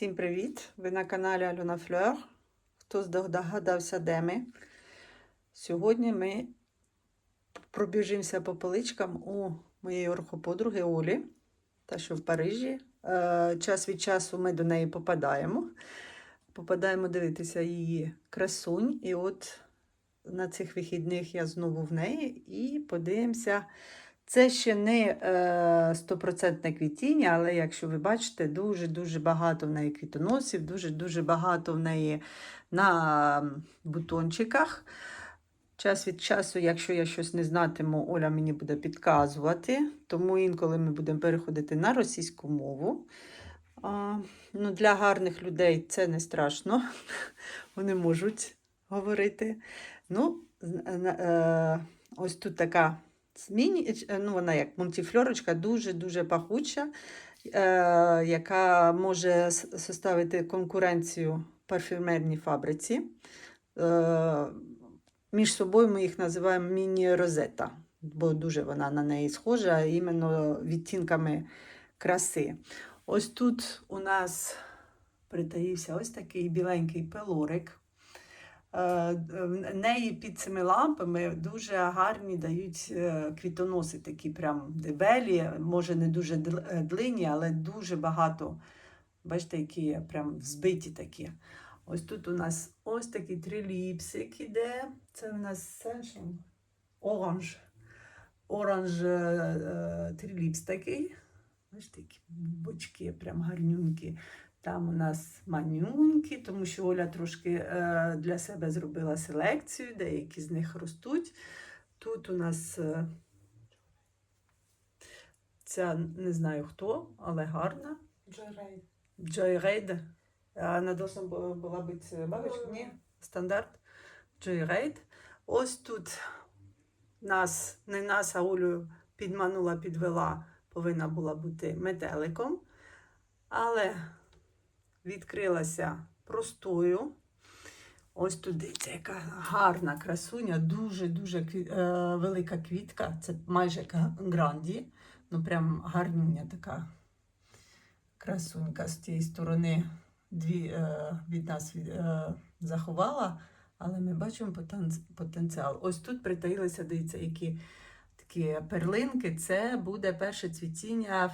Всім привіт! Ви на каналі Альона Флер. Хто здогадався, де ми? Сьогодні ми пробіжимося по поличкам у моєї орхоподруги Олі, та що в Парижі. Е, Час від часу ми до неї попадаємо. Попадаємо дивитися її красунь. І от на цих вихідних я знову в неї і подивимося. Це ще не е, стопроцентне квітіння, але якщо ви бачите, дуже-дуже багато в неї квітоносів, дуже-дуже багато в неї на бутончиках. Час від часу, якщо я щось не знатиму, Оля мені буде підказувати. Тому інколи ми будемо переходити на російську мову. А, ну, Для гарних людей це не страшно. Вони можуть говорити. Ну, е, ось тут така. Міні, ну, вона як мультифльорочка, дуже-дуже пахуча, е, яка може составити конкуренцію парфюмерній фабриці. Е, між собою ми їх називаємо міні-розета, бо дуже вона на неї схожа, іменно відтінками краси. Ось тут у нас притаївся ось такий біленький пелорик. В неї під цими лампами дуже гарні дають квітоноси, такі прям дебелі, може не дуже длинні, але дуже багато. Бачите, які прям взбиті такі. Ось тут у нас ось такий триліпсик іде. Це у нас оранж. Оранж триліпс такий. Бачите, такі бочки, прям гарнюнькі. Там у нас манюнки, тому що Оля трошки е, для себе зробила селекцію, деякі з них ростуть. Тут у нас е, ця не знаю хто, але гарна. Джойрейд. Joyride. Вона должна була бути бабочка? Ні, стандарт. Joyride. Ось тут нас, не нас, а Олю підманула, підвела, повинна була бути метеликом. Але відкрилася простою. Ось тут дивіться, яка гарна красуня, дуже-дуже е, велика квітка. Це майже гранді. Ну, прям гарнюня така красунька з тієї сторони дві е, від нас е, заховала, але ми бачимо потенціал. Ось тут притаїлися, дивіться, які такі перлинки. Це буде перше цвітіння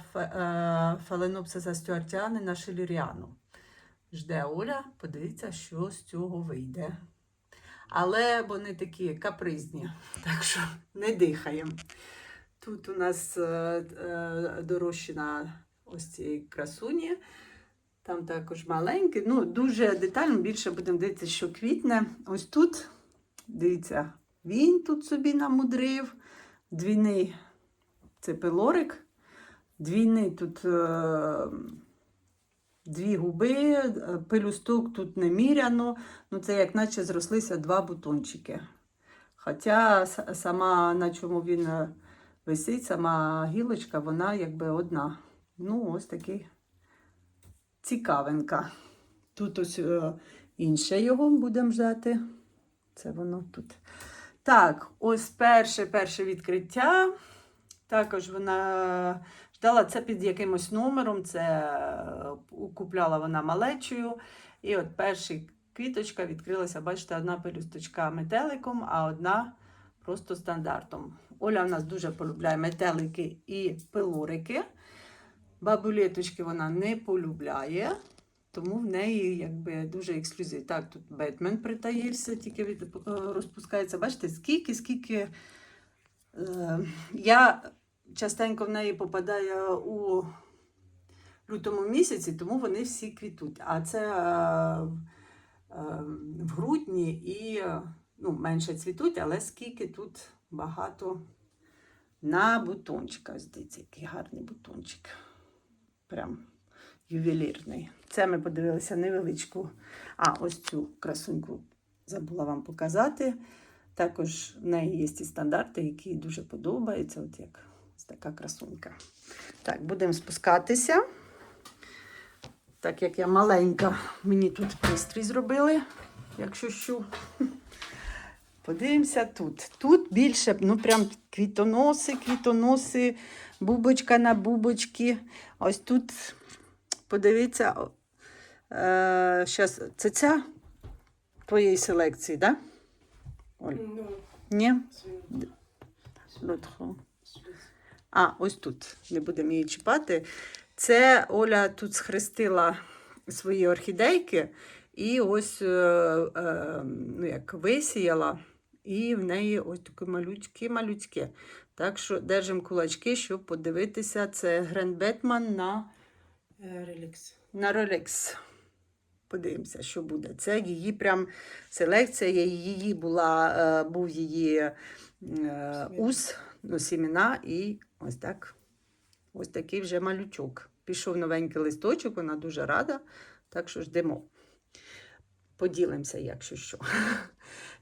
фаленопсиса стюартіани на шеліріану. Жде Оля, подивіться, що з цього вийде. Але вони такі капризні, так що не дихаємо. Тут у нас е, е, дорощена ось цієї красуні. Там також маленькі, ну, дуже детально, більше будемо дивитися, що квітне. Ось тут, дивіться, він тут собі намудрив. Двійний це пилорик, двійний тут. Е, Дві губи, пелюсток тут не міряно, ну це як наче зрослися два бутончики. Хоча сама, на чому він висить, сама гілочка, вона якби одна. Ну, ось такий цікавинка. Тут ось інше його будемо ждати. Це воно тут. Так, ось перше перше відкриття. Також вона ждала це під якимось номером, це купляла вона малечою. І от перша квіточка відкрилася, бачите, одна пелюсточка метеликом, а одна просто стандартом. Оля в нас дуже полюбляє метелики і пилорики. Бабулеточки вона не полюбляє, тому в неї якби дуже ексклюзив. Так, тут Бетмен притаївся, тільки від, розпускається. Бачите, скільки, скільки. Е, я частенько в неї попадає у лютому місяці, тому вони всі квітуть. А це е, е, в грудні і ну, менше цвітуть, але скільки тут багато на бутончиках. Дивіться, який гарний бутончик. Прям ювелірний. Це ми подивилися невеличку. А, ось цю красуньку забула вам показати. Також в неї є і стандарти, які дуже подобаються. От як така красунька. Так, будемо спускатися. Так як я маленька, мені тут пристрій зробили, якщо що. Подивимося тут. Тут більше, ну прям квітоноси, квітоноси, бубочка на бубочки. Ось тут, подивіться, Е, щас, це ця твоєї селекції, так? Да? Оль. Ну, Ні? А, ось тут. Не будемо її чіпати. Це Оля тут схрестила свої орхідейки і ось е, е, ну, як висіяла, і в неї ось такі малючки малючки. Так що держимо кулачки, щоб подивитися. Це Грен Бетман на, Е, Релікс. на Rolex. Подивимося, що буде. Це її прям селекція. Її була, був її ус, сімена, і ось так. Ось такий вже малючок. Пішов новенький листочок, вона дуже рада. Так що ждемо. Поділимося, якщо що.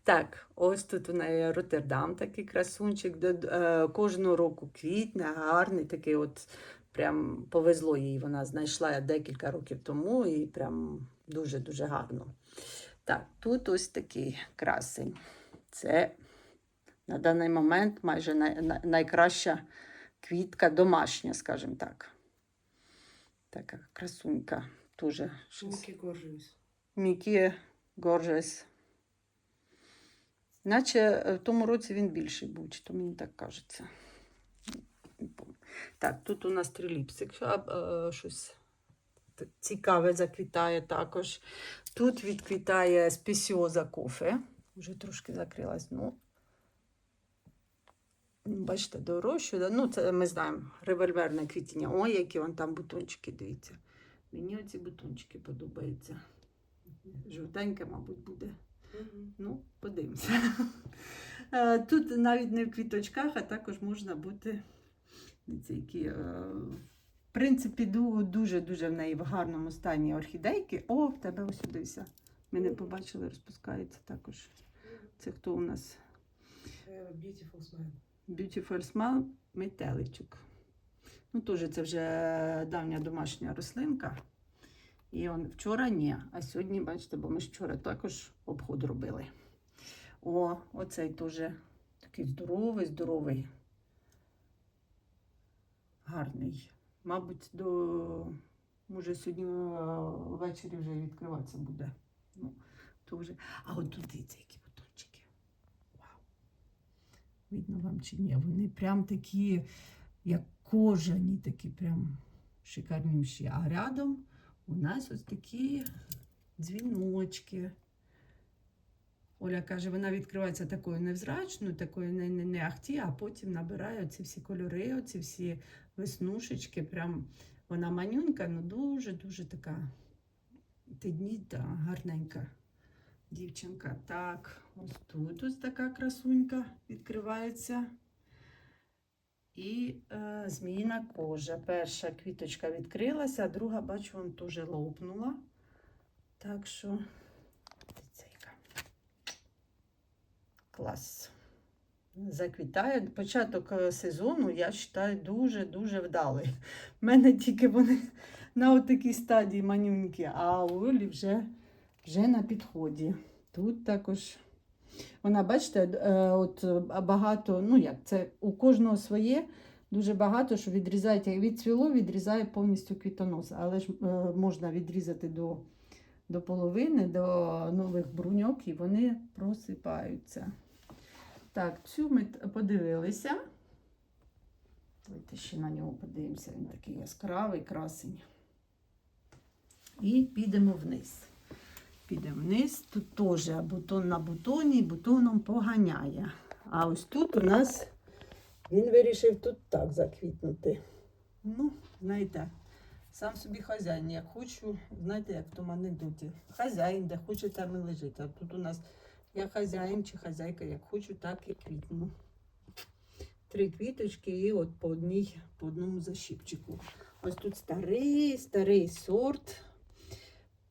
Так, ось тут у неї Роттердам, такий красунчик. Е, Кожного року квітне, гарний такий от. Прям повезло їй, вона знайшла декілька років тому і прям дуже-дуже гарно. Так, тут ось такий красень. Це на даний момент майже най- най- найкраща квітка домашня, скажімо так. Така красунька. Дуже. Мікі Горжіс. Мікі Горжес. Наче е, в тому році він більший був, чи то мені так кажеться. Так, тут у нас триліпсик, е, щось цікаве заквітає також. Тут відквітає спесіоза кофе. Вже трошки закрилась. Ну, бачите, дорожче. Ну, це ми знаємо, револьверне квітіння. Ой, які вон там бутончики, дивіться. Мені оці бутончики подобаються. Жовтеньке, мабуть, буде. Ну, подивимося. Е, Тут навіть не в квіточках, а також можна бути. дивіться, які, е, В принципі, дуже-дуже в неї в гарному стані орхідейки. О, в тебе ось дивися. Ми не побачили, розпускається також. Це хто у нас? Е, Beautiful smile. Beautiful Smile метеличок. Ну, теж це вже давня домашня рослинка. І он вчора ні, а сьогодні, бачите, бо ми вчора також обход робили. О, оцей теж такий здоровий, здоровий. Гарний. Мабуть, до може сьогодні ввечері вже відкриватися буде. Ну, то вже... А от тут дивіться, які. Видно вам чи ні? Вони прям такі, як кожані, такі прям шикарнющі. А рядом у нас ось такі дзвіночки. Оля каже, вона відкривається такою невзрачною, такою не, не, не ахті, а потім набирає ці всі кольори, оці всі веснушечки. Прям вона манюнька, ну дуже-дуже така тедніта, гарненька дівчинка. Так, ось тут ось така красунька відкривається. І е, зміїна кожа. Перша квіточка відкрилася, а друга, бачу, вон теж лопнула. Так що, яка. Клас. Заквітає. Початок е, сезону, я вважаю, дуже-дуже вдалий. У мене тільки вони на такій стадії манюнькі, а у Олі вже, вже на підході. Тут також. Вона, бачите, е, от е, багато, ну як, це у кожного своє, дуже багато, що відрізають, як відцвіло, відрізає повністю квітонос. Але ж е, можна відрізати до, до половини, до нових бруньок, і вони просипаються. Так, цю ми подивилися. Давайте ще на нього подивимося. Він такий яскравий, красень. І підемо вниз. Підемо вниз. Тут теж бутон на бутоні, бутоном поганяє. А ось тут у нас він вирішив тут так заквітнути. Ну, знаєте, сам собі хазяїн, як хочу, знаєте, як в тому анекдоті. Хазяїн, де хоче, там і лежить. А тут у нас я хазяїн чи хазяйка, як хочу, так і квітну. Три квіточки і от по одній, по одному защіпчику. Ось тут старий, старий сорт.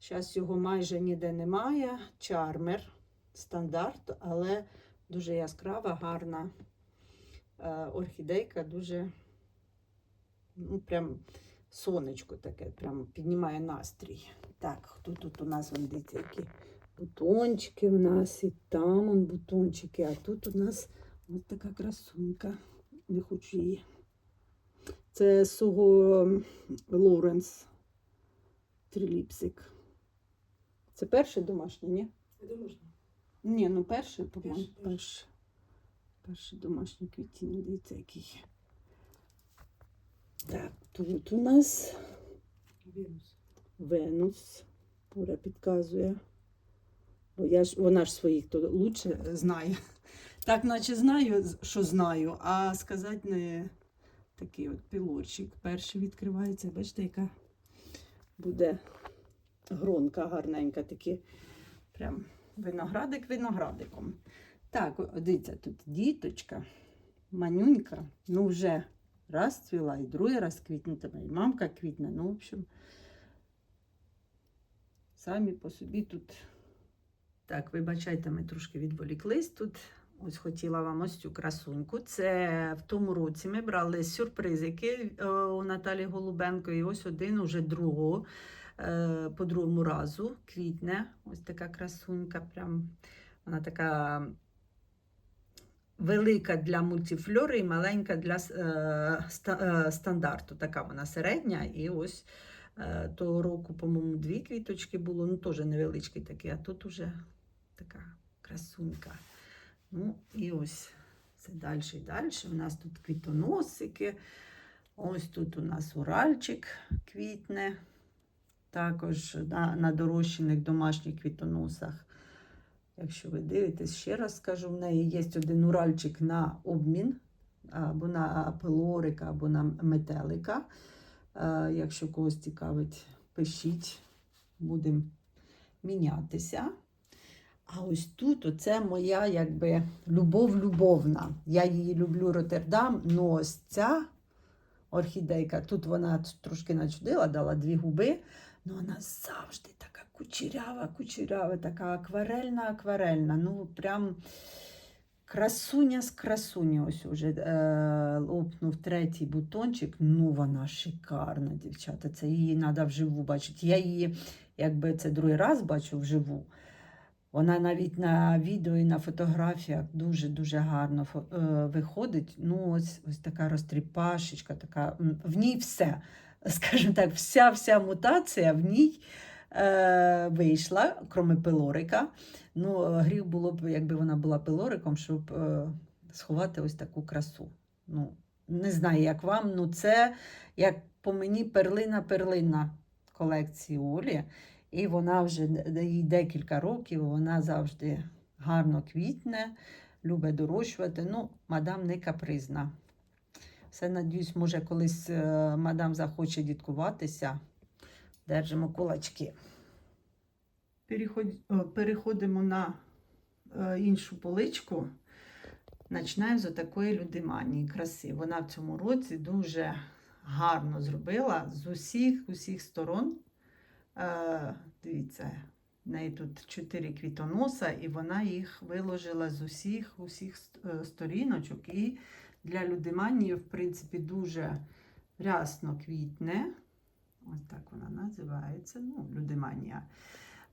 Зараз його майже ніде немає. Чармер стандарт, але дуже яскрава, гарна е, орхідейка, дуже ну, прям сонечко таке, прям піднімає настрій. Так, хто тут у нас вон, дивіться, які бутончики у нас, і там он бутончики, а тут у нас ось така красунька. Не хочу її. Це Суго Лоуренс Триліпсик. Це перше домашнє, ні? Можно. Ні, ну перше, по-моєму, Перше, перше. перше. Перше домашнє квітіння, дивіться, який. Так, тут у нас Венус. Венус. Пура підказує. Бо я ж, вона ж своїх то лучше знає. Так, наче знаю, що знаю, а сказати не такий от пілорчик. Перший відкривається, бачите, яка буде гронка гарненька, такі прям виноградик виноградиком. Так, дивіться, тут діточка, манюнька, ну вже раз цвіла, і другий раз квітнетиме, і мамка квітне. Ну, в общем, самі по собі тут. Так, вибачайте, ми трошки відволіклись тут. Ось хотіла вам ось цю красуньку. Це в тому році ми брали сюрпризики е, у Наталі Голубенко. І ось один уже другого, по другому разу квітне. Ось така красунька. Прям вона така велика для мультифльори і маленька для е, е, стандарту. Така вона середня. І ось е, того року, по-моєму, дві квіточки було, ну теж невеличкі такі, а тут уже така красунька. Ну, і ось це далі і далі. У нас тут квітоносики. Ось тут у нас уральчик квітне. Також на, на дорощених домашніх квітоносах. Якщо ви дивитесь, ще раз скажу, в неї є один уральчик на обмін, або на пилорика, або на метелика. Е, Якщо когось цікавить, пишіть, будемо мінятися. А ось тут оце моя якби любов любовна. Я її люблю Роттердам, ну ось ця орхідейка, тут вона трошки начудила, дала дві губи, але вона завжди така кучерява, кучерява, така акварельна, акварельна. Ну, прям красуня з красуні. Ось уже е, лопнув третій бутончик. Ну, вона шикарна, дівчата. Це її треба вживу бачити. Я її, якби це другий раз бачу вживу. Вона навіть на відео і на фотографіях дуже-дуже гарно е, виходить. Ну, ось, ось така розтріпашечка, така, в ній все. Скажімо так, вся вся мутація в ній е, вийшла, крім пилорика. Ну, е, гріх було б, якби вона була пилориком, щоб е, сховати ось таку красу. Ну, не знаю, як вам, ну це як по мені перлина-перлина колекції Олі. І вона вже їй декілька років, вона завжди гарно квітне, любить дорощувати. Ну, мадам не капризна. Все, надіюсь, може, колись е, мадам захоче діткуватися. Держимо кулачки. Переходимо на е, іншу поличку. Починаємо з такої людиманії краси. Вона в цьому році дуже гарно зробила з усіх, усіх сторон. Е, дивіться, в неї тут чотири квітоноса, і вона їх виложила з усіх, усіх сторіночок. І для людиманії, в принципі, дуже рясно квітне. Ось так вона називається. Ну, людиманія.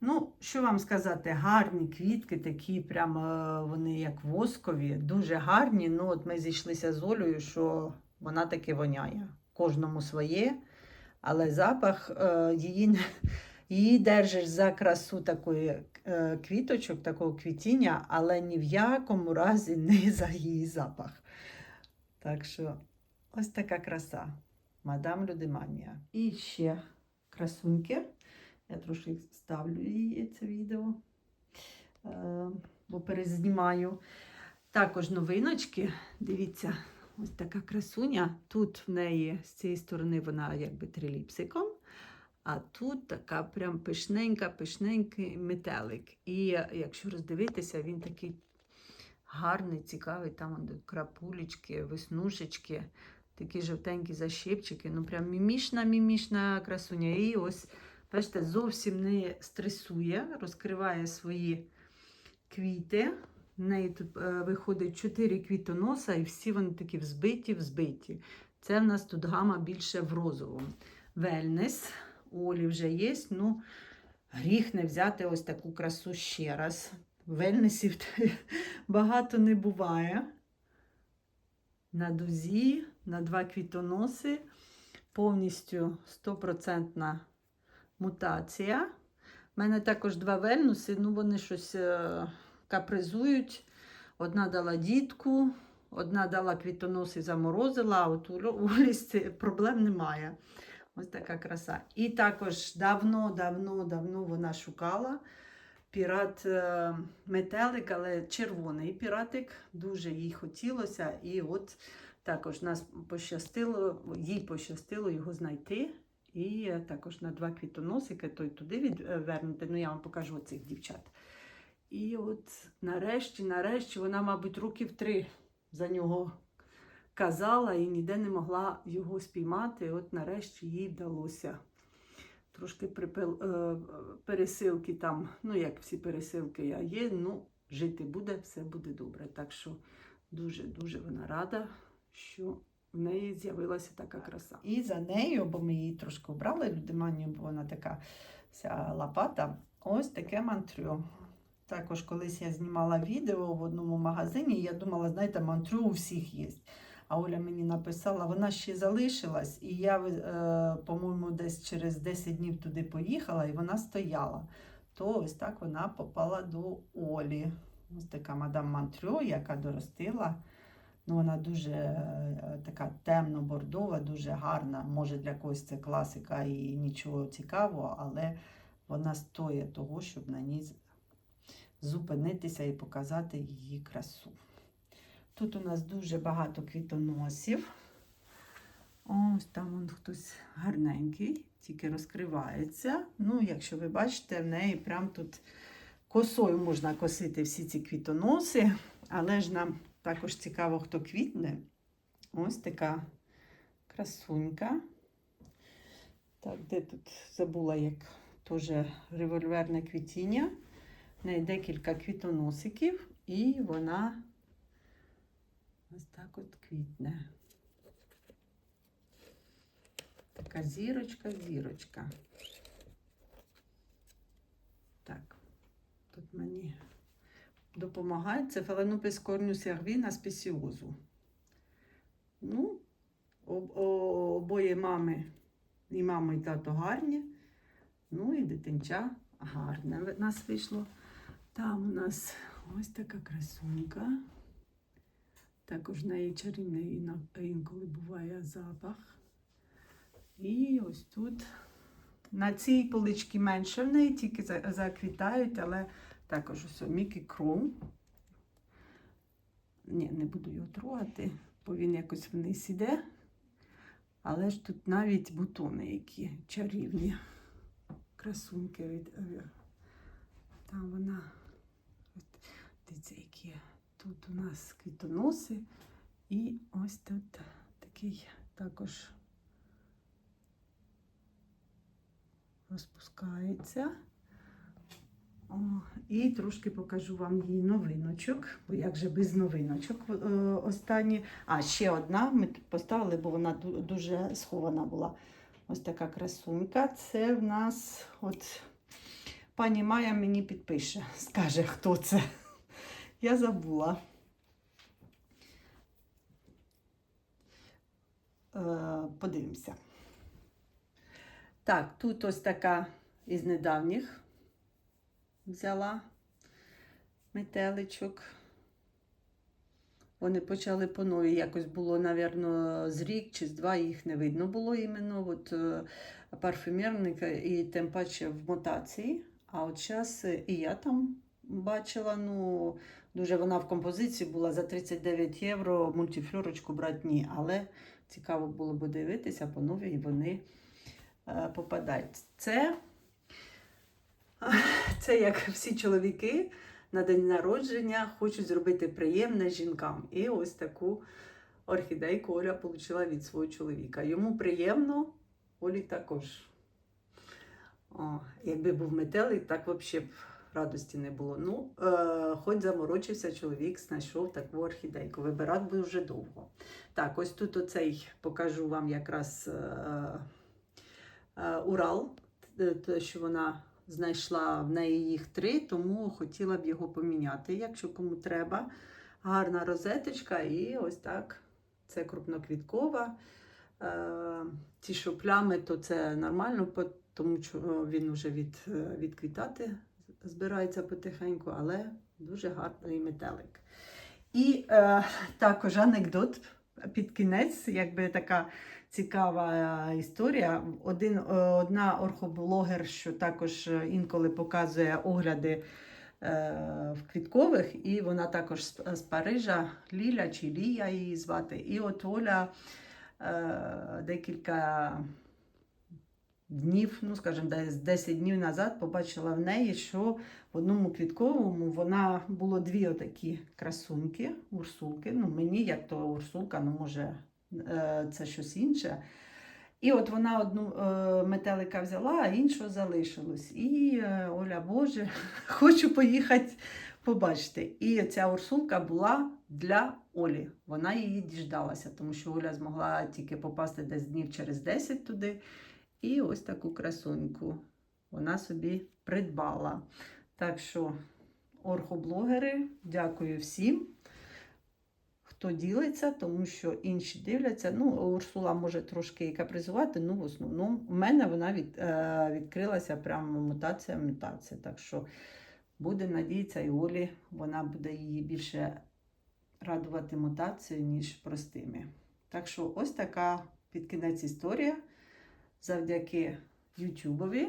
Ну, що вам сказати, гарні квітки, такі прям е, вони як воскові, дуже гарні. Ну, от ми зійшлися з Олею, що вона таки воняє. Кожному своє, але запах е, її, її держиш за красу такої е, квіточок, такого квітіння, але ні в якому разі не за її запах. Так що ось така краса. Мадам Людиманія. І ще красуньки. Я трошки ставлю її це відео, е, бо перезнімаю. Також новиночки. Дивіться, ось така красуня. Тут в неї з цієї сторони вона якби триліпсиком, а тут така прям пишненька, пишненький метелик. І якщо роздивитися, він такий гарний, цікавий. Там крапулечки, веснушечки, такі жовтенькі защипчики. Ну, прям мімішна, мімішна красуня. І ось, бачите, зовсім не стресує, розкриває свої квіти. В неї тут е, виходить 4 квітоноса, і всі вони такі взбиті, взбиті. Це в нас тут гама більше в розовому. Вельнес. Олі вже є. Ну, гріх не взяти ось таку красу ще раз. Вельнесів багато не буває. На дузі, на два квітоноси, повністю 100% мутація. У мене також два вельнуси, ну вони щось е, капризують. Одна дала дітку, одна дала квітонос і заморозила, а от у Лісі проблем немає. Ось така краса. І також давно, давно, давно вона шукала пірат е, метелик, але червоний піратик. Дуже їй хотілося. І от також нас пощастило, їй пощастило його знайти. І е, також на два квітоносики, той туди відвернути. Ну, я вам покажу оцих дівчат. І от нарешті, нарешті, вона, мабуть, років три за нього казала і ніде не могла його спіймати. От нарешті їй вдалося. Трошки припил, е, пересилки там, ну як всі пересилки я є, ну жити буде, все буде добре. Так що дуже-дуже вона рада, що в неї з'явилася така краса. І за нею, бо ми її трошки обрали, людиманію, бо вона така вся лопата, ось таке мантрю. Також колись я знімала відео в одному магазині, і я думала, знаєте, мантрю у всіх є. А Оля мені написала, вона ще залишилась, і я, е, по-моєму, десь через 10 днів туди поїхала, і вона стояла. То ось так вона попала до Олі. Ось така мадам Мантрю, яка доростила. Ну, вона дуже е, така темно-бордова, дуже гарна. Може, для когось це класика і нічого цікавого, але вона стоїть того, щоб на ній зупинитися і показати її красу. Тут у нас дуже багато квітоносів. Ось там он хтось гарненький, тільки розкривається. Ну, якщо ви бачите, в неї прям тут косою можна косити всі ці квітоноси, але ж нам також цікаво, хто квітне. Ось така красунька. Так, де тут забула, як теж револьверне квітіння. В неї декілька квітоносиків, і вона ось так от квітне. Така зірочка, зірочка. Так, тут мені допомагає. Це фаленопис корню сервіна спесіозу. Ну, об, обоє мами, і мама, і тато гарні. Ну і дитинча гарне в нас вийшло. Там у нас ось така красунька. Також в неї чарівний інколи буває запах. І ось тут. На цій поличці менше в неї, тільки заквітають, але також ось Мікі Крум. Ні, не буду його трогати, бо він якось вниз іде. Але ж тут навіть бутони які чарівні. Красуньки від. е, Там вона. Дивіться, які тут у нас квітоноси. І ось тут такий також розпускається. О, і трошки покажу вам її новиночок, бо як же без новиночок останні. А, ще одна ми тут поставили, бо вона дуже схована була. Ось така красунька. Це в нас от пані Майя мені підпише, скаже, хто це. Я забула. Е, подивимося. Так, тут ось така із недавніх взяла метеличок. Вони почали по новій. Якось було, напевно, з рік чи з два їх не видно було іменно. От е, парфюмерника і тим паче в мотації. А от зараз і я там бачила, ну, дуже вона в композиції була за 39 євро, мультифлюрочку брати ні. Але цікаво було б дивитися, по новій вони е, попадають. Це, це як всі чоловіки на день народження хочуть зробити приємне жінкам. І ось таку орхідейку Оля отримала від свого чоловіка. Йому приємно, Олі також. О, якби був метелик, так взагалі б радості не було. Ну, е, хоч заморочився чоловік, знайшов таку орхідейку. Вибирати би вже довго. Так, ось тут оцей покажу вам якраз е, е, Урал, е, те, що вона знайшла в неї їх три, тому хотіла б його поміняти, якщо кому треба. Гарна розеточка, і ось так. Це крупноквіткова. Е, ті, що плями, то це нормально, тому що е, він вже від, е, відквітати збирається потихеньку, але дуже гарний метелик. І е, також анекдот під кінець, якби така цікава е, історія. Один, е, одна орхоблогер, що також е, інколи показує огляди е, в квіткових, і вона також з, з Парижа, Ліля чи Лія її звати. І от Оля е, декілька днів, ну скажімо, десь 10 днів назад побачила в неї, що в одному квітковому вона було дві отакі красунки, урсулки. Ну, мені як то урсулка, ну може е, це щось інше. І от вона одну е, метелика взяла, а іншу залишилось. І е, Оля, Боже, хочу поїхати побачити. І ця урсулка була для Олі. Вона її діждалася, тому що Оля змогла тільки попасти десь днів через 10 туди. І ось таку красуньку вона собі придбала. Так що, орхоблогери, дякую всім, хто ділиться, тому що інші дивляться. Ну, Урсула може трошки і капризувати, ну в основному в мене вона від, е, відкрилася прямо мутація, мутація. Так що буде надіятися, і Олі вона буде її більше радувати мутацією, ніж простими. Так що ось така під кінець історія завдяки Ютубові.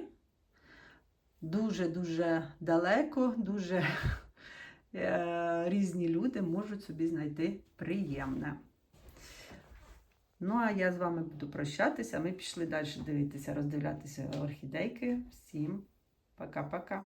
Дуже-дуже далеко, дуже е, різні люди можуть собі знайти приємне. Ну, а я з вами буду прощатися. Ми пішли далі дивитися, роздивлятися орхідейки. Всім пока-пока.